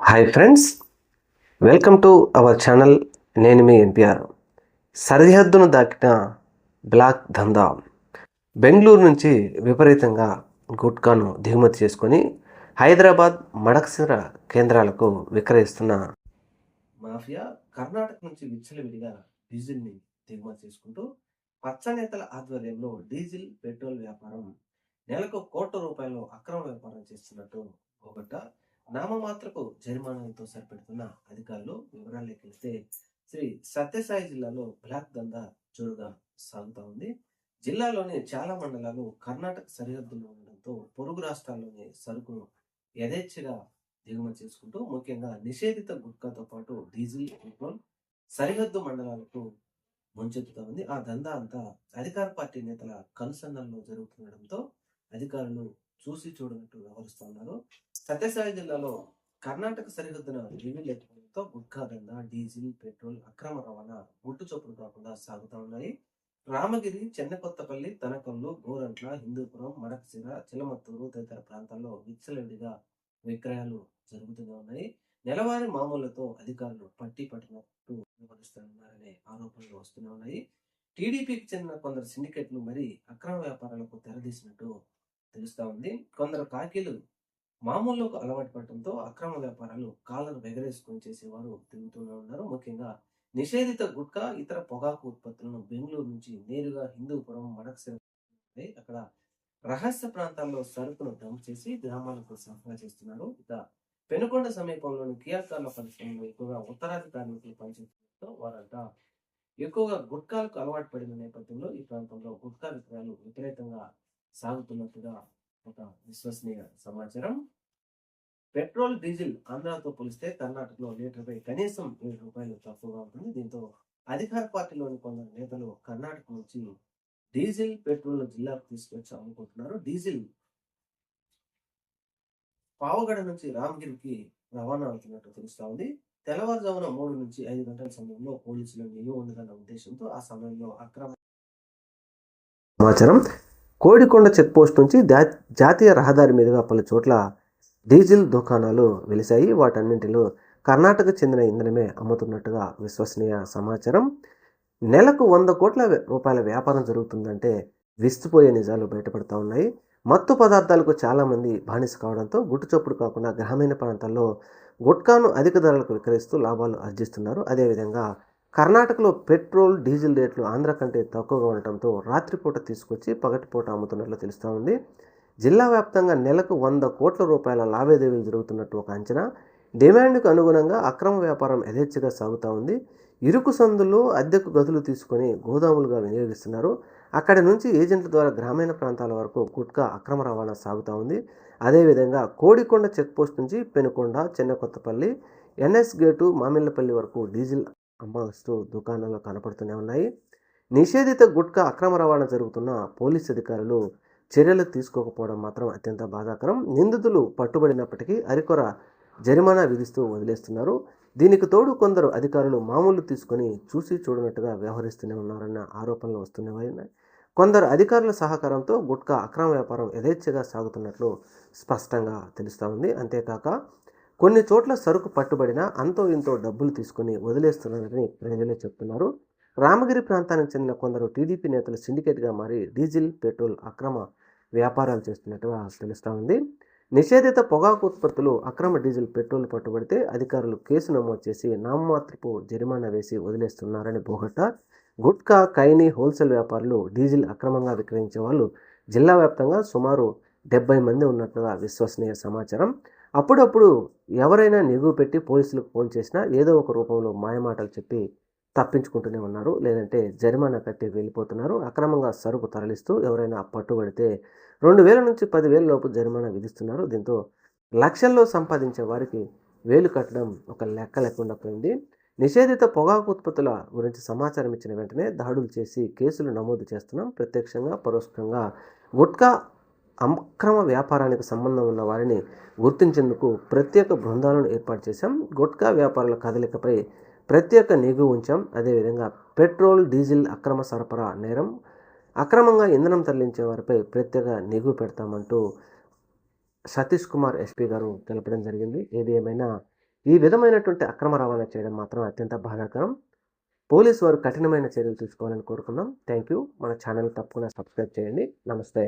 Hi friends welcome to our channel నేను మీ NPR. సరిహద్దును దాటిన బ్లాక్ దందా బెంగళూరు నుంచి విపరీతంగా గుట్కాను దిగుమతి చేసుకొని హైదరాబాద్ మడక్సిర కేంద్రాలకు విక్రయిస్తున్న మాఫియా కర్ణాటక నుంచి విచ్చలవిడిగా డీజిల్ని దిగుమతి చేసుకుంటూ పచ్చనేతల ఆధ్వర్యంలో డీజిల్ పెట్రోల్ వ్యాపారం నెలకు కోట్ల రూపాయలు అక్రమ వ్యాపారం చేస్తున్నట్టు ఒకట నామమాత్రకు జరిమానాలతో సరిపెడుతున్న అధికారులు వివరాల్లోకి వెళ్తే శ్రీ సత్యసాయి జిల్లాలో బ్లాక్ దందా జోరుగా సాగుతా ఉంది. జిల్లాలోని చాలా మండలాలు కర్ణాటక సరిహద్దులో ఉండడంతో పొరుగు రాష్ట్రాల్లోని సరుకును యథేచ్ఛగా దిగుమతి చేసుకుంటూ ముఖ్యంగా నిషేధిత గుట్కాతో పాటు డీజిల్ పెట్రోల్ సరిహద్దు మండలాలకు ముంచెత్తుతా ఉంది. ఆ దందా అంతా అధికార పార్టీ నేతల కనుసన్నల్లో జరుగుతుండడంతో అధికారులు చూసి చూడనట్టు వ్యవహరిస్తున్నారు సత్యసాయి జిల్లాలో కర్ణాటక సరిహద్దున రివ్యూ లెక్కలతో గుట్కా దందా డీజిల్ పెట్రోల్ అక్రమ రవాణా గుట్టు చొప్పులు కాకుండా సాగుతా ఉన్నాయి. రామగిరి చెన్నకొత్తపల్లి తనకల్లు గోరంట్ల హిందూపురం మడకసిర చిలమత్తూరు తదితర ప్రాంతాల్లో విచ్చలవిడిగా విక్రయాలు జరుగుతూనే ఉన్నాయి. నెలవారీ మామూలతో అధికారులు పట్టి పట్టినట్టు వ్యవహరిస్తున్నారనే ఆరోపణలు వస్తూనే ఉన్నాయి. టీడీపీకి చెందిన కొందరు సిండికేట్లు మరి అక్రమ వ్యాపారాలకు తెరదీసినట్టు తెలుస్తా ఉంది. కొందరు కాకీలు మామూలుకు అలవాటు పడటంతో అక్రమ వ్యాపారాలు కాలర్ ఎగరేసుకొని చేసేవారు తిరుగుతూనే ఉన్నారు. ముఖ్యంగా నిషేధిత గుట్కా ఇతర పొగాకు ఉత్పత్తులను బెంగళూరు నుంచి నేరుగా హిందూపురం మడకసిర అక్కడ రహస్య ప్రాంతాల్లో సరుకును డంప్ చేసి గ్రామాలకు సరఫరా చేస్తున్నారు. ఇక పెనుకొండ సమీపంలోని కియాకార్ల పరిశ్రమలో ఎక్కువగా ఉత్తరాది కార్మికులు పనిచేస్తుండటంతో వారంతా ఎక్కువగా గుట్కాలకు అలవాటు పడిన నేపథ్యంలో ఈ ప్రాంతంలో గుట్కా విక్రయాలు విపరీతంగా సాగుతున్నట్టుగా ఒక విశ్వసనీయ సమాచారం. పెట్రోల్ డీజిల్ ఆంధ్రాతో పోలిస్తే కర్ణాటకలో లీటర్పై కనీసం ఏడు రూపాయలు తక్కువగా ఉంటుంది. దీంతో అధికార పార్టీలోని కొందరు నేతలు కర్ణాటక నుంచి డీజిల్ పెట్రోల్ జిల్లాకు తీసుకొచ్చి అమ్ముకుంటున్నారు. డీజిల్ పావగడ నుంచి రామగిరికి రవాణా అవుతున్నట్టు తెలుస్తా ఉంది. తెల్లవారుజామున మూడు నుంచి ఐదు గంటల సమయంలో పోలీసులు నిలువ ఉండదన్న ఉద్దేశంతో ఆ సమయంలో అక్రమ సమాచారం కోడికొండ చెక్ పోస్ట్ నుంచి జాతీయ రహదారి మీదుగా పలు చోట్ల డీజిల్ దుకాణాలు వెలిశాయి. వాటన్నింటిలో కర్ణాటక చెందిన ఇంధనమే అమ్ముతున్నట్టుగా విశ్వసనీయ సమాచారం. నెలకు వంద కోట్ల రూపాయల వ్యాపారం జరుగుతుందంటే విస్తుపోయే నిజాలు బయటపడతా ఉన్నాయి. మత్తు పదార్థాలకు చాలామంది బానిస కావడంతో గుట్టుచప్పుడు కాకుండా గ్రామీణ ప్రాంతాల్లో గుట్కాను అధిక ధరలకు విక్రయిస్తూ లాభాలు ఆర్జిస్తున్నారు. అదేవిధంగా కర్ణాటకలో పెట్రోల్ డీజిల్ రేట్లు ఆంధ్ర కంటే తక్కువగా ఉండటంతో రాత్రిపూట తీసుకొచ్చి పగటిపూట అమ్ముతున్నట్లు తెలుస్తూ ఉంది. జిల్లా వ్యాప్తంగా నెలకు వంద కోట్ల రూపాయల లావాదేవీలు జరుగుతున్నట్టు ఒక అంచనా. డిమాండ్కు అనుగుణంగా అక్రమ వ్యాపారం యథేచ్ఛగా సాగుతూ ఉంది. ఇరుకు సందుల్లో అద్దెకు గదులు తీసుకొని గోదాములుగా వినియోగిస్తున్నారు. అక్కడి నుంచి ఏజెంట్ల ద్వారా గ్రామీణ ప్రాంతాల వరకు గుట్కా అక్రమ రవాణా సాగుతూ ఉంది. అదేవిధంగా కోడికొండ చెక్ పోస్ట్ నుంచి పెనుకొండ చిన్న కొత్తపల్లి ఎన్ఎస్ గేటు మామిళ్ళపల్లి వరకు డీజిల్ అమ్మస్తూ దుకాణాలు కనపడుతూనే ఉన్నాయి. నిషేధిత గుట్కా అక్రమ రవాణా జరుగుతున్న పోలీస్ అధికారులు చర్యలు తీసుకోకపోవడం మాత్రం అత్యంత బాధాకరం. నిందితులు పట్టుబడినప్పటికీ అరికొర జరిమానా విధిస్తూ వదిలేస్తున్నారు. దీనికి తోడు కొందరు అధికారులు మామూలు తీసుకొని చూసి చూడనట్టుగా వ్యవహరిస్తూనే ఉన్నారన్న ఆరోపణలు వస్తూనే ఉన్నాయి. కొందరు అధికారుల సహకారంతో గుట్కా అక్రమ వ్యాపారం యథేచ్ఛగా సాగుతున్నట్లు స్పష్టంగా తెలుస్తూ ఉంది. అంతేకాక కొన్ని చోట్ల సరుకు పట్టుబడినా అంతో ఇంతో డబ్బులు తీసుకొని వదిలేస్తున్నారని ప్రజలే చెప్తున్నారు. రామగిరి ప్రాంతానికి చెందిన కొందరు టీడీపీ నేతలు సిండికేట్గా మారి డీజిల్ పెట్రోల్ అక్రమ వ్యాపారాలు చేస్తున్నట్టుగా తెలుస్తూ ఉంది. నిషేధిత పొగాకు ఉత్పత్తులు అక్రమ డీజిల్ పెట్రోల్ పట్టుబడితే అధికారులు కేసు నమోదు చేసి నామమాత్రపు జరిమానా వేసి వదిలేస్తున్నారని బోగట్ట. గుట్కా కైని హోల్సేల్ వ్యాపారులు డీజిల్ అక్రమంగా విక్రయించే వాళ్ళు జిల్లా వ్యాప్తంగా సుమారు డెబ్బై మంది ఉన్నట్లుగా విశ్వసనీయ సమాచారం. అప్పుడప్పుడు ఎవరైనా నిగువ పెట్టి పోలీసులకు ఫోన్ చేసినా ఏదో ఒక రూపంలో మాయమాటలు చెప్పి తప్పించుకుంటూనే ఉన్నారు. లేదంటే జరిమానా కట్టి వెళ్ళిపోతున్నారు. అక్రమంగా సరుకు తరలిస్తూ ఎవరైనా పట్టుబడితే రెండు వేల నుంచి పదివేల లోపు జరిమానా విధిస్తున్నారు. దీంతో లక్షల్లో సంపాదించే వారికి వేలు కట్టడం ఒక లెక్క లేకుండా పోయింది. నిషేధిత పొగాకు ఉత్పత్తుల గురించి సమాచారం ఇచ్చిన వెంటనే దాడులు చేసి కేసులు నమోదు చేస్తున్నాం. ప్రత్యక్షంగా పరోక్షంగా గుట్కా అక్రమ వ్యాపారానికి సంబంధం ఉన్న వారిని గుర్తించేందుకు ప్రత్యేక బృందాలను ఏర్పాటు చేశాం. గుట్కా వ్యాపారుల కదలికపై ప్రత్యేక నిఘు ఉంచాం. అదేవిధంగా పెట్రోల్ డీజిల్ అక్రమ సరఫరా నేరం అక్రమంగా ఇంధనం తరలించే వారిపై ప్రత్యేక నిఘు పెడతామంటూ సతీష్ కుమార్ ఎస్పీ గారు తెలపడం జరిగింది. ఏది ఏమైనా ఈ విధమైనటువంటి అక్రమ రవాణా చేయడం మాత్రం అత్యంత బాధాకరం. పోలీసు వారు కఠినమైన చర్యలు తీసుకోవాలని కోరుకున్నాం. థ్యాంక్ యూ మన ఛానల్ తప్పకుండా సబ్స్క్రైబ్ చేయండి. నమస్తే.